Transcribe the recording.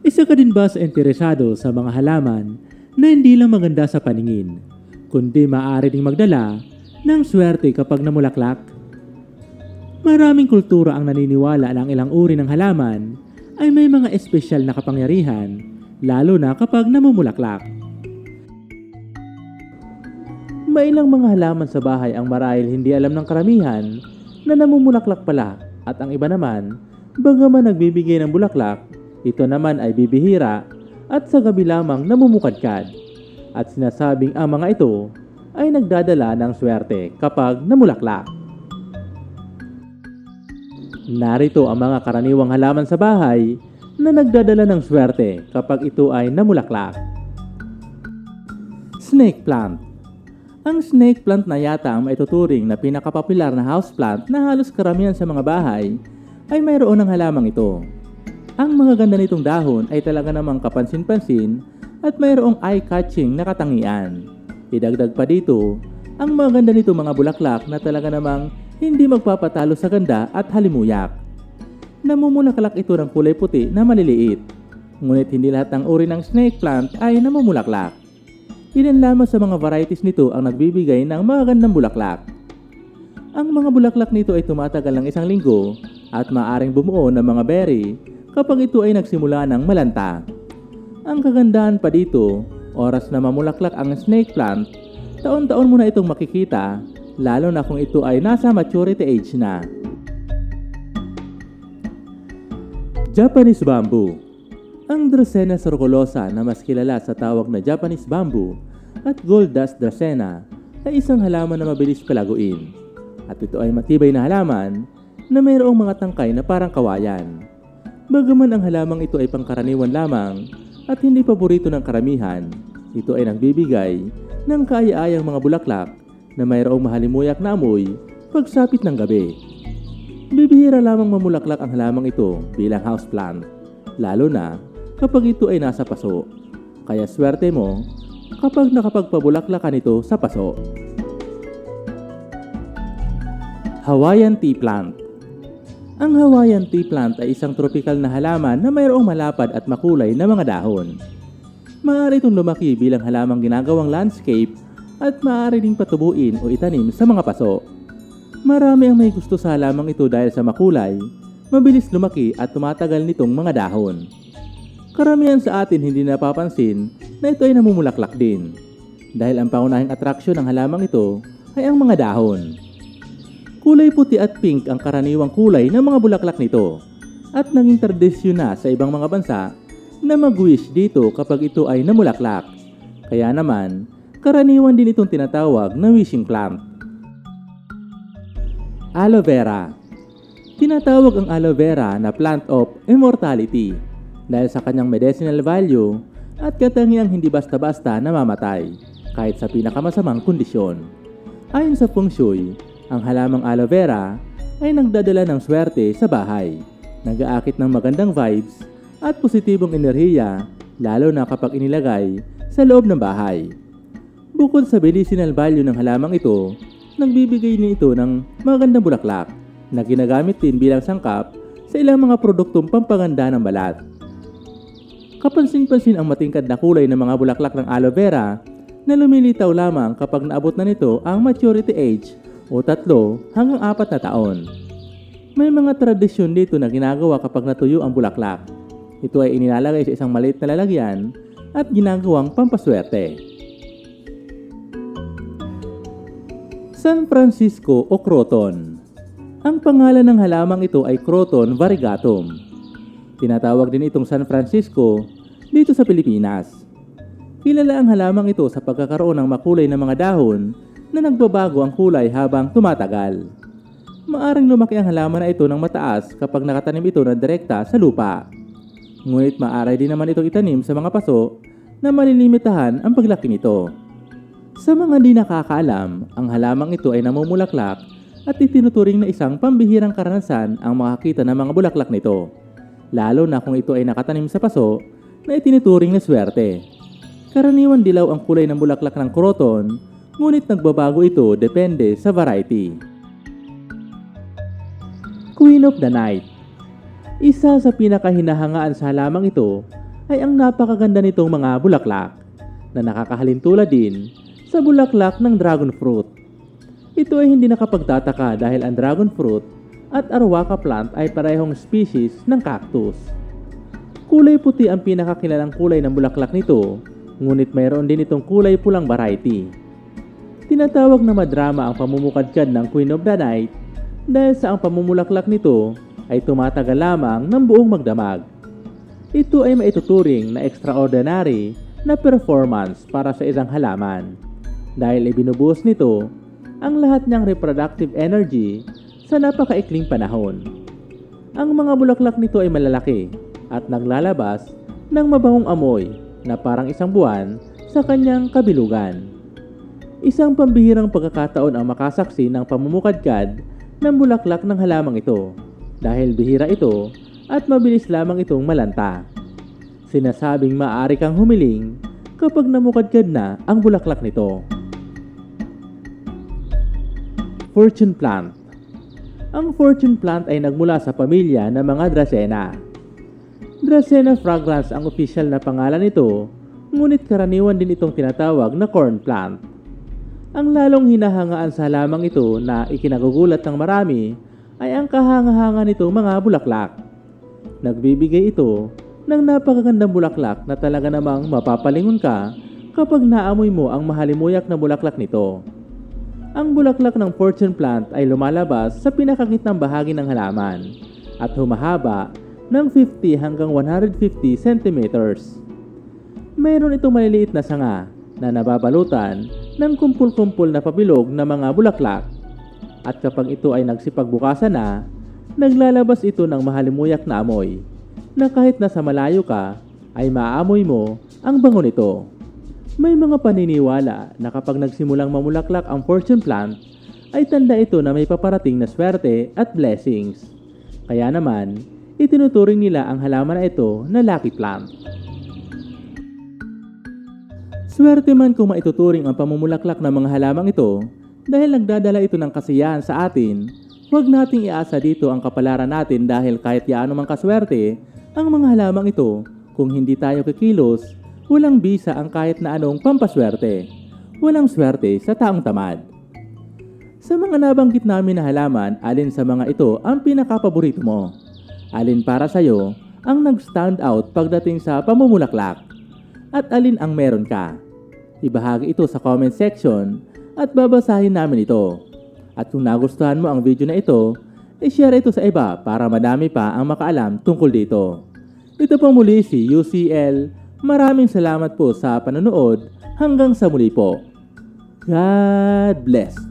Isa ka din ba sa interesado sa mga halaman na hindi lang maganda sa paningin, kundi maaari ding magdala ng swerte kapag namulaklak? Maraming kultura ang naniniwala na ang ilang uri ng halaman ay may mga espesyal na kapangyarihan, lalo na kapag namumulaklak. May ilang mga halaman sa bahay ang marahil hindi alam ng karamihan na namumulaklak pala at ang iba naman, bagaman nagbibigay ng bulaklak, ito naman ay bibihira at sa gabi lamang namumukadkad. At sinasabing ang mga ito ay nagdadala ng swerte kapag namulaklak. Narito ang mga karaniwang halaman sa bahay na nagdadala ng swerte kapag ito ay namulaklak. Snake plant Ang snake plant na yata ang maituturing na pinakapopular na houseplant na halos karamihan sa mga bahay ay mayroon ng halamang ito. Ang mga ganda nitong dahon ay talaga namang kapansin-pansin at mayroong eye-catching na katangian. Idagdag pa dito, ang mga ganda nito mga bulaklak na talaga namang hindi magpapatalo sa ganda at halimuyak. Namumulaklak ito ng kulay puti na maliliit. Ngunit hindi lahat ng uri ng snake plant ay namumulaklak. Ilan lamang sa mga varieties nito ang nagbibigay ng magandang bulaklak. Ang mga bulaklak nito ay tumatagal ng isang linggo at maaring bumuo ng mga berry kapag ito ay nagsimula ng malanta. Ang kagandahan pa dito, oras na mamulaklak ang snake plant, taon-taon mo na itong makikita, lalo na kung ito ay nasa maturity age na. Japanese Bamboo Ang Dracena circulosa na mas kilala sa tawag na Japanese Bamboo at Gold Dust Dracena ay isang halaman na mabilis palaguin. At ito ay matibay na halaman na mayroong mga tangkay na parang kawayan. Bagaman ang halamang ito ay pangkaraniwan lamang at hindi paborito ng karamihan, ito ay nagbibigay ng kaaya-ayang mga bulaklak na mayroong mahalimuyak na amoy pagsapit ng gabi. Bibihira lamang mamulaklak ang halamang ito bilang houseplant, lalo na kapag ito ay nasa paso. Kaya swerte mo kapag nakapagpabulaklak ka nito sa paso. Hawaiian Tea Plant Ang Hawaiian tea plant ay isang tropical na halaman na mayroong malapad at makulay na mga dahon. Maaari itong lumaki bilang halamang ginagawang landscape at maaari ding patubuin o itanim sa mga paso. Marami ang may gusto sa halamang ito dahil sa makulay, mabilis lumaki at tumatagal nitong mga dahon. Karamihan sa atin hindi napapansin na ito ay namumulaklak din dahil ang pangunahing atraksyon ng halamang ito ay ang mga dahon. Kulay puti at pink ang karaniwang kulay ng mga bulaklak nito at naging tradisyon na sa ibang mga bansa na mag-wish dito kapag ito ay namulaklak. Kaya naman, karaniwan din itong tinatawag na wishing plant. Aloe vera Tinatawag ang aloe vera na plant of immortality dahil sa kanyang medicinal value at katangiang hindi basta-basta namamatay kahit sa pinakamasamang kondisyon. Ayon sa feng shui, ang halamang aloe vera ay nagdadala ng swerte sa bahay, nag-aakit ng magandang vibes at positibong enerhiya lalo na kapag inilagay sa loob ng bahay. Bukod sa medicinal value ng halamang ito, nagbibigay din ito ng magandang bulaklak na ginagamit din bilang sangkap sa ilang mga produktong pampaganda ng balat. Kapansin-pansin ang matingkad na kulay ng mga bulaklak ng aloe vera na lumilitaw lamang kapag naabot na nito ang maturity age o tatlo hanggang apat na taon. May mga tradisyon dito na ginagawa kapag natuyo ang bulaklak. Ito ay inilalagay sa isang maliit na lalagyan at ginagawang pampaswerte. San Francisco o Croton Ang pangalan ng halamang ito ay Croton variegatum. Tinatawag din itong San Francisco dito sa Pilipinas. Kilala ang halamang ito sa pagkakaroon ng makulay na mga dahon na nagbabago ang kulay habang tumatagal. Maaring lumaki ang halaman na ito ng mataas kapag nakatanim ito na direkta sa lupa. Ngunit maaari din naman itong itanim sa mga paso na malilimitahan ang paglaki nito. Sa mga di nakakaalam, ang halamang ito ay namumulaklak at itinuturing na isang pambihirang karanasan ang makakita ng mga bulaklak nito. Lalo na kung ito ay nakatanim sa paso na itinuturing na swerte. Karaniwan dilaw ang kulay ng bulaklak ng kroton, ngunit nagbabago ito depende sa variety. Queen of the Night Isa sa pinakahinahangaan sa halamang ito ay ang napakaganda nitong mga bulaklak na nakakahalintulad din sa bulaklak ng dragon fruit. Ito ay hindi nakapagtataka dahil ang dragon fruit at arwaka plant ay parehong species ng cactus. Kulay puti ang pinakakilalang kulay ng bulaklak nito, ngunit mayroon din itong kulay pulang variety. Tinatawag na madrama ang pamumukadkad ng Queen of the Night dahil sa ang pamumulaklak nito ay tumatagal lamang ng buong magdamag. Ito ay maituturing na extraordinary na performance para sa isang halaman dahil ibinubuhos nito ang lahat niyang reproductive energy sa napakaikling panahon. Ang mga bulaklak nito ay malalaki at naglalabas ng mabahong amoy na parang isang buwan sa kanyang kabilugan. Isang pambihirang pagkakataon ang makasaksi ng pamumukadkad ng bulaklak ng halamang ito dahil bihira ito at mabilis lamang itong malanta. Sinasabing maaari kang humiling kapag namukadkad na ang bulaklak nito. Fortune Plant Ang fortune plant ay nagmula sa pamilya ng mga Dracena. Dracena fragrans ang opisyal na pangalan nito, ngunit karaniwan din itong tinatawag na corn plant. Ang lalong hinahangaan sa halamang ito na ikinagugulat ng marami ay ang kahanga-hanga nitong mga bulaklak. Nagbibigay ito ng napakagandang bulaklak na talaga namang mapapalingon ka kapag naamoy mo ang mahalimuyak na bulaklak nito. Ang bulaklak ng fortune plant ay lumalabas sa pinakagitnang bahagi ng halaman at humahaba ng 50 hanggang 150 centimeters. Mayroon itong maliliit na sanga na nababalutan ng kumpul-kumpul na pabilog na mga bulaklak. At kapag ito ay nagsipagbukasan na, naglalabas ito ng mahalimuyak na amoy na kahit nasa malayo ka ay maaamoy mo ang bango nito. May mga paniniwala na kapag nagsimulang mamulaklak ang fortune plant, ay tanda ito na may paparating na swerte at blessings. Kaya naman, itinuturing nila ang halaman na ito na lucky plant. Swerte man kung maituturing ang pamumulaklak ng mga halamang ito dahil nagdadala ito ng kasiyahan sa atin, huwag nating iasa dito ang kapalaran natin dahil kahit yaano mang kaswerte ang mga halamang ito, kung hindi tayo kikilos, walang bisa ang kahit na anong pampaswerte. Walang swerte sa taong tamad. Sa mga nabanggit namin na halaman, alin sa mga ito ang pinakapaborito mo? Alin para sa'yo ang nag-stand out pagdating sa pamumulaklak? At alin ang meron ka? Ibahagi ito sa comment section at babasahin namin ito. At kung nagustuhan mo ang video na ito, i-share ito sa iba para madami pa ang makaalam tungkol dito. Ito po muli si UCL. Maraming salamat po sa panonood. Hanggang sa muli po. God bless.